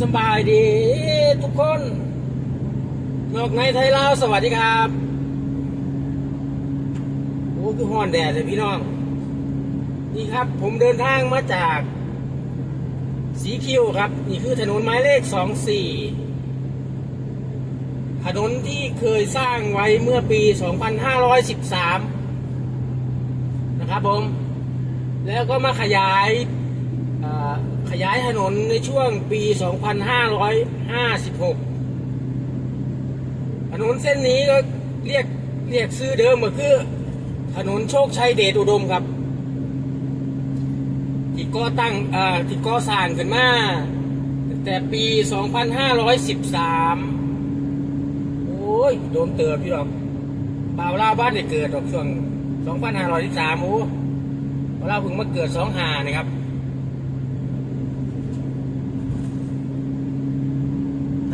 สบายดีทุกคน นอกในไทยลาวสวัสดีครับ โอ้คือฮ้อนแดดเลยพี่น้อง นี่ครับผมเดินทางมาจาก สีคิวครับ นี่คือถนนหมายเลขสองสี่ถนนที่เคยสร้างไว้เมื่อปี 2513 นะครับผม แล้วก็มาขยาย ขยายถนนในช่วงปี 2556 ถนนเส้นนี้ก็เรียกเรียกชื่อเดิมก็คือถนนโชคชัยเดชอุดมครับที่ก่อตั้งที่ก่อสร้างขึ้นมาแต่ปี 2513 โอ้ย โดมเติบพี่ดอกบ่าวล่าบ้านได้เกิดดอกช่วง 2513 โอ้บ่าวล่าเพิ่งมาเกิด 25 นะครับ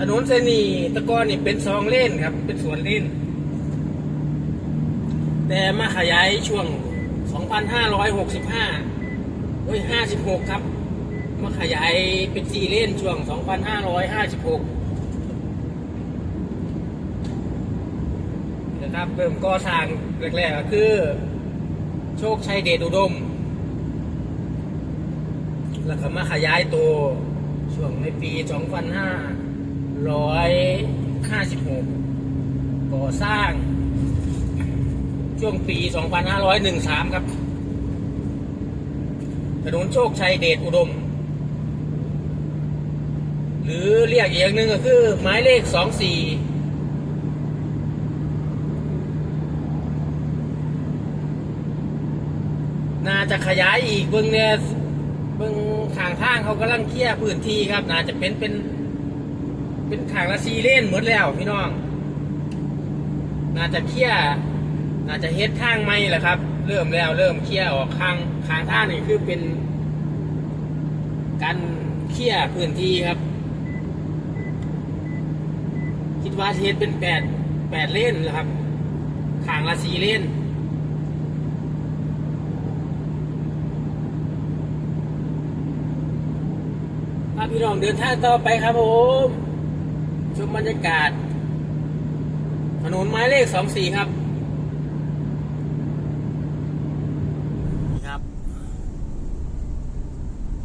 ถนนเสนีตะกอนนี่เป็นสองเลนครับ เป็นสวนเลนแต่มาขยายช่วง 2565โอ้ย56 ครับ มาขยายเป็นสี่เลนช่วง 2556นะครับเริ่มก่อสร้างแรกๆก็คือ โชคชัยเดชอุดม แล้วก็มาขยายตัวช่วงในปี 25 2556ก่อสร้าง ช่วงปี2513ครับ ถนนโชคชัยเดชอุดม หรือเรียกอีกอย่างหนึ่งก็คือหมายเลข24น่าจะขยายอีกเบื้องเนี่ยเบื้องทางทางเขากำลังเคลียร์พื้นที่ครับ น่าจะเป็นเป็น เป็นทางละซีเล่นหมดแล้วพี่น้อง น่าจะเคลียน่าจะเฮ็ดทางใหม่แหละครับ เริ่มแล้วเริ่มเคลียออกข้างข้างท่างนี่คือเป็นการเคลียพื้นที่ครับ คิดว่าเฮ็ดเป็นแปดแปดเล่นแหละครับทางละซีเล่นพาพี่น้องเดินทางต่อไปครับผม บรรยากาศ ถนนไม้เลขสองสี่ครับนี่ครับ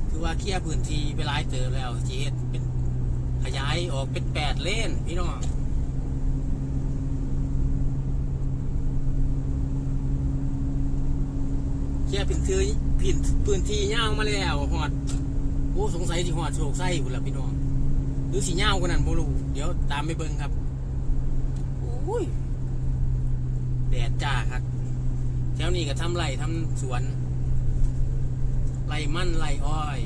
คือว่าเคลียร์พื้นที่ไปหลายเติมแล้วจีเฮ็ดเป็นขยายออกเป็นแปดเลนพี่น้องเคลียร์พื้นที่พื้นพื้นที่ย่าวมาแล้วหอดโอ้สงสัยสิหอดโชคไส้คุณล่ะพี่น้อง รือสีเงาวกันนั่นบ่รู้เดี๋ยวตามไปเบิ่งครับโอ้ยแดดจ้าครับแถวนี้ก็ทำไรทำสวน ไรมั่นไรอ้อย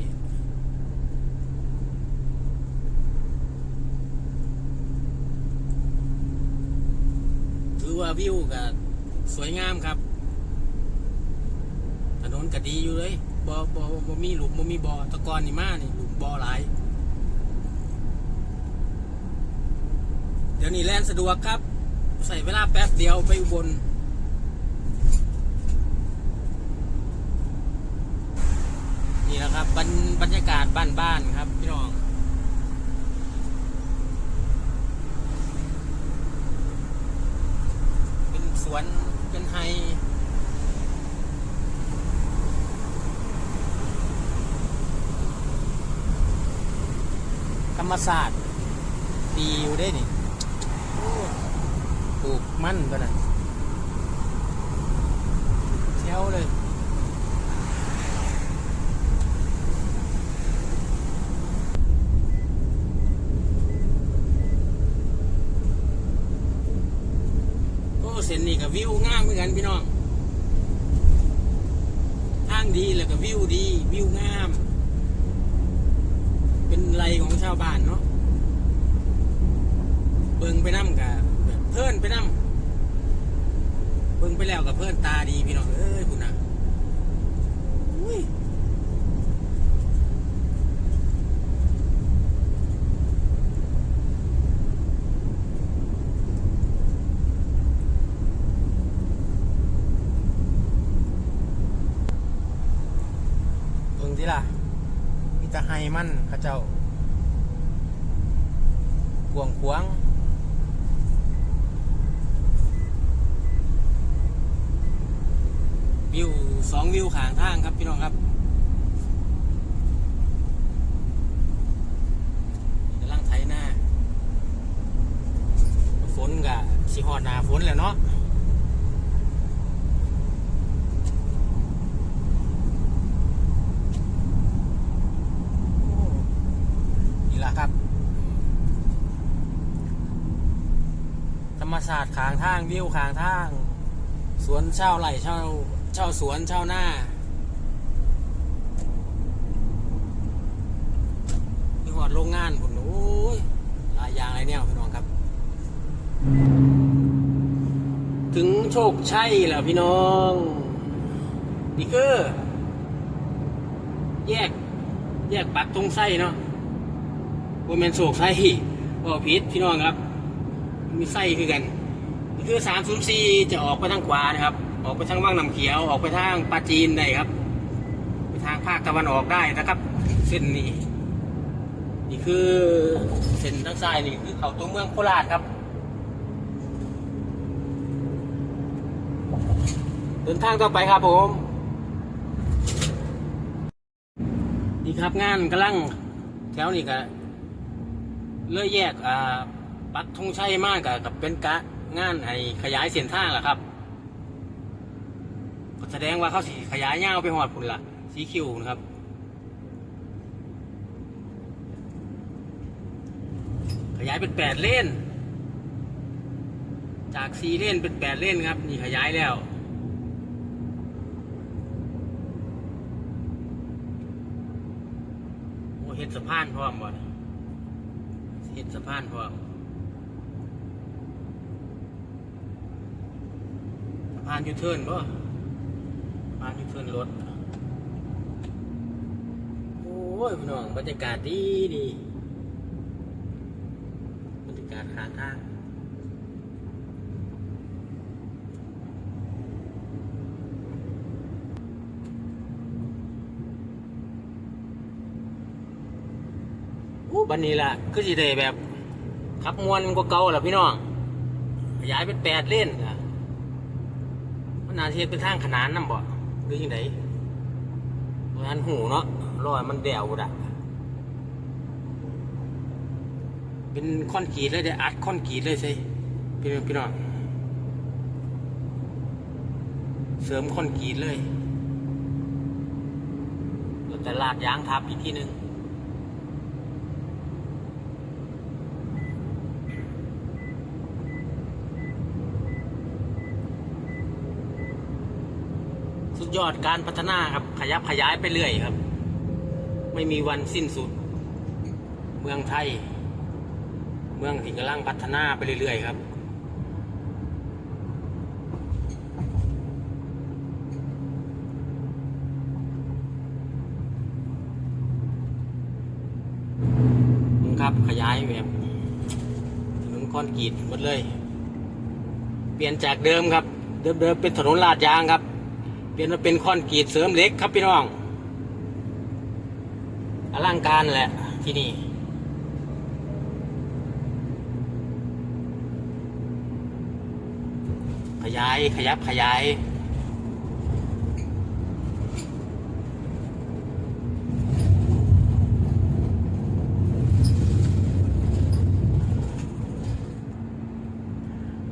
ถือว่าวิวก็สวยงามครับ ถนนก็ดีอยู่เลยบ่บ่บ่มีหลุมบ่มีบ่อแตะกอนนี่มานี่หลุมบ่อหลาย เดี๋ยวนี้แล่นสะดวกครับ ใส่เวลาแป๊บเดียวไปอุบลนี่แหละครับบรรบรรยากาศบ้านๆครับพี่น้องเป็นสวนเป็นไฮธรรมศาสตร์ดีอยู่ได้นี่ ลูกมั่นก็นะเที่ยวเลยโอ้เส้นนี่กับวิวงามเหมือนกันพี่น้องทางดีแล้วก็วิวดีวิวงาม เป็นไรของชาวบ้านเนาะเบิ่งไปน้ำกับ เพื่อนไปน้ำเบิ่งไปแล้วกับเพื่อนตาดีพี่น้องเอ้ยคุณนะเบิ่งที่ล่ะมีแตะไฮมันข้าเจ้า กวางขวาง วิวสองวิวขางทางครับพี่น้องครับกำลังไถหน้า ฝนกะสิฮอดหนาฝนแล้วเนาะนี่ล่ะครับ ธรรมศาสตร์ขางทางวิวขางทาง สวนเช่าไร่เช่า เช่าสวนเช่าหน้าที่หอดโรงงานผมโอ้ยลายยางหลายแนวพี่น้องครับ ถึงโชคชัยแล้วพี่น้องนี่คือแยก แยกปักตรงไส้เนาะว่าแมนโศกไส้ก็ผิดพี่น้องครับ มีไส้คือกัน นี่คือ304จะออกไปทางขวานะครับ ออกไปทางว่างน้ำเขียวออกไปทางปาจีนได้ครับ ไปทางภาคตะวันออกได้นะครับ เส้นนี้ นี่คือเส้นทางซ้ายนี่คือเขาตัวเมืองโคราชครับ เดินทางต่อไปครับผม นี่ครับงานกำลังแถวนี้ก็เลื่อยแยกอ่าปักธงชัยมากกับกับเป็นกะงานให้ขยายเส้นทางแหละครับ แสดงว่าเขาสีขยายยาวไปหอดพุ่นละสีคิวนะครับขยายเป็นแปดเลนจากสี่เลนเป็นแปดเลนครับนี่ขยายแล้วโอ้เฮ็ดสะพานพร้อมบ่เนี่ยเฮ็ดสะพานพร้อมสะพานยูเทิร์นบ่ สะพานยูเทิร์นรถ โอ้ยพี่น้องบรรยากาศดีดีบรรยากาศขางทางอู้บันนี้ล่ะคือสิได้แบบขับมวนกว่าเก่าล่ะพี่น้องขยายเป็นแปดเล่นอะมันนาเทียเป็นทางขนานนำบ่ หรือยังไงเพรานั้นหูเนาะรอยมันแดวดะเป็นคอนกรีตเลยเด้อัดคอนกรีตเลยสิพี่น้องพี่น้องเสริมคอนกรีตเลยแล้วแต่ลาดยางทับอีกทีหนึ่ง ยอดการพัฒนาครับ ขยับขยายไปเรื่อยครับ ไม่มีวันสิ้นสุด เมืองไทย เมืองที่กำลังพัฒนาไปเรื่อยๆครับครับขยายแบบถนนคอนกรีตหมดเลย เปลี่ยนจากเดิมครับ เดิมๆเป็นถนนลาดยางครับ เปลี่ยนมาเป็นคอนกรีตเสริมเหล็กครับพี่น้องอลังการแหละที่นี่ขยายขยับขยาย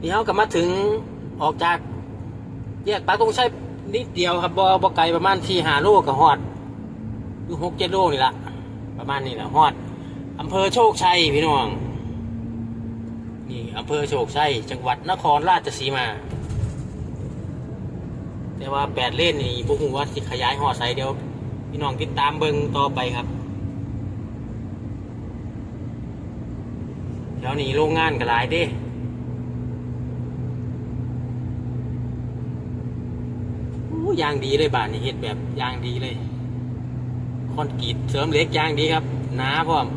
นี่เขากลับมาถึงออกจากแยกปากตรงใช้ นิดเดียวครับบอบอไกลประมาณที่หาโลกับฮอดอยู่หกเจ็ดโลนี่ละประมาณนี้แหละฮอดอำเภอโชคชัยพี่น้องนี่อำเภอโชคชัยจังหวัดนครราชสีมา แต่ว่าแปดเล่นนี่บุกว่าสิขยายหอดใส่เดียว พี่น้องติดตามเบิงต่อไปครับแถวนี้โรงงานก็หลายเด้ ยางดีเลยบานนี่เฮ็ดแบบยางดีเลย คอนกรีตเสริมเหล็กยางดีครับหนาพร้อม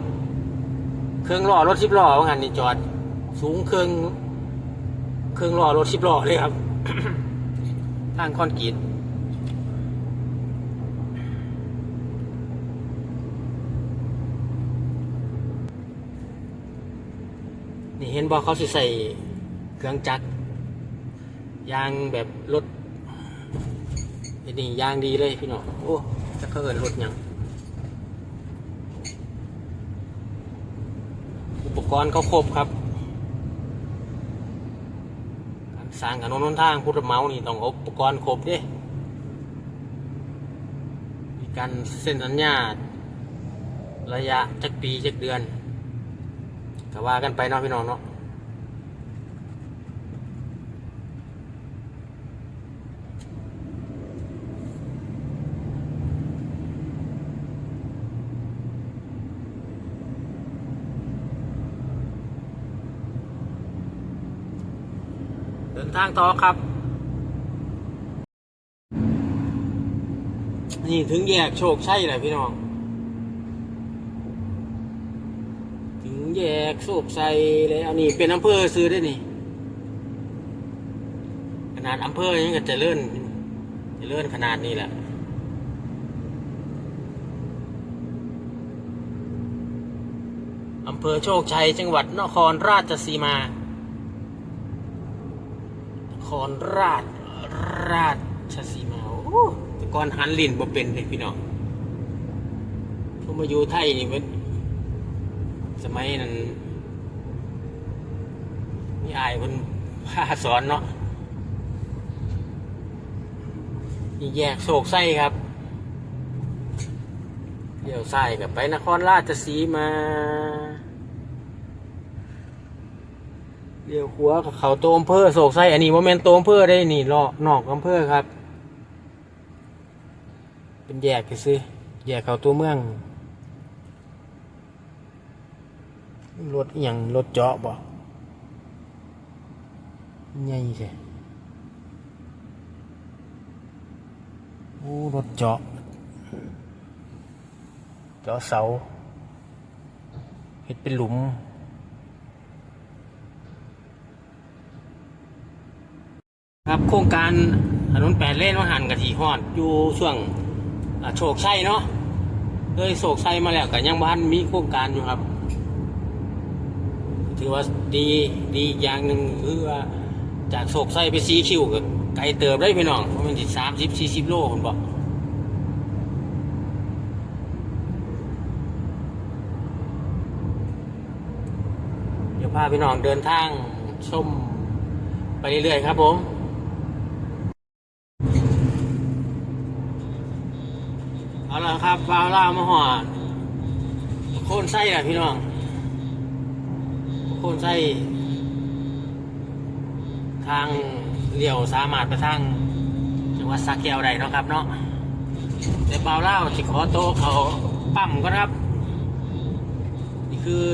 เครื่องล้อรถสิบล้อว่างันนี่จอด สูงเครื่องเครื่องล้อรถสิบล้อเลยครับทางคอนกรีตนี่เห็นบอกเขาสิใส่เครื่องจักรยางแบบรถ อ้นี่ยางดีเลยพี่น้องโอ้จะเขินรถยังอุปกรณ์เขาครบครับการสร้างถนนหนทางพุทธเมานี่ต้องอุปกรณ์ครบด้มีการเซ็นสัญญาระยะจักปีจักเดือนก็ว่ากันไปเนาะพี่น้องเนาะ ทางต่อครับ นี่ถึงแยกโชคชัยเลยพี่น้อง ถึงแยกโชคชัยเลยอันนี้เป็นอำเภอซื้อได้นี่ ขนาดอำเภอยังก็จะเลื่อนจะเลื่อนขนาดนี้แหละอำเภอโชคชัย จังหวัดนครราชสีมา ครราชราชสีมาโอ้แต่ก่อนหันลินบ่เป็นเลยพี่น้องผมมาอยู่ไทยนี่มันสมัยนั้นนี่อายมันพาสอนเนาะนี่แยกโศกไส้ครับ เดี๋ยวไส้กับไปนครราชสีมา เดี๋ยวหัวกับเขาโตอำเภอโศกไส้อันนี้โมเมนโตอำเภอได้นี่เลาะนอกอำเภอครับ เป็นแยกซื้อแยกเขาตัวเมืองรถอย่างรถเจาะบ่ใหญ่ใช่โอ้รถเจาะเจาะเสาเห็ดเป็นหลุม ครับโครงการถนนแปดเลนว่าหันกะทีฮอดอยู่ช่วงโชคชัยเนาะเลยโศกชัยมาแล้วก็ยังบ้านมีโครงการอยู่ครับ ถือว่าดีดีอย่างหนึ่งคือว่าจากโศกไส้ไปซีคิวก็ไกลเติบได้พี่น้องเพราะมันติดสามสิบสี่สิบโลคนบอกเดี๋ยวพาพี่น้องเดินทางชมไปเรื่อยๆครับผม เอาละครับวาว ลามาหอดโคนไส้แหละพี่น้อง โคนไส้ทางเลี้ยวสามารถไปทางจังหวัดสักแก้วได้นะครับเนาะแต่เบาเล่าสิขอโตเขาปั๊มก็ครับ นี่คือ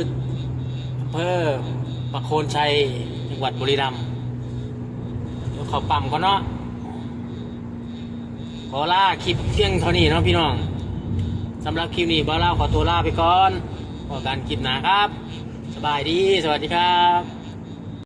อำเภอประโคนชัยจังหวัดบุรีรัมย์เขาปั๊มก็เนาะขอลาคลิปเพียงเท่านี้เนาะพี่น้อง สำหรับคลิปนี้บ้าเล่าขอตัวลาไปก่อนพอการคลิปหนาครับ สบายดี สวัสดีครับ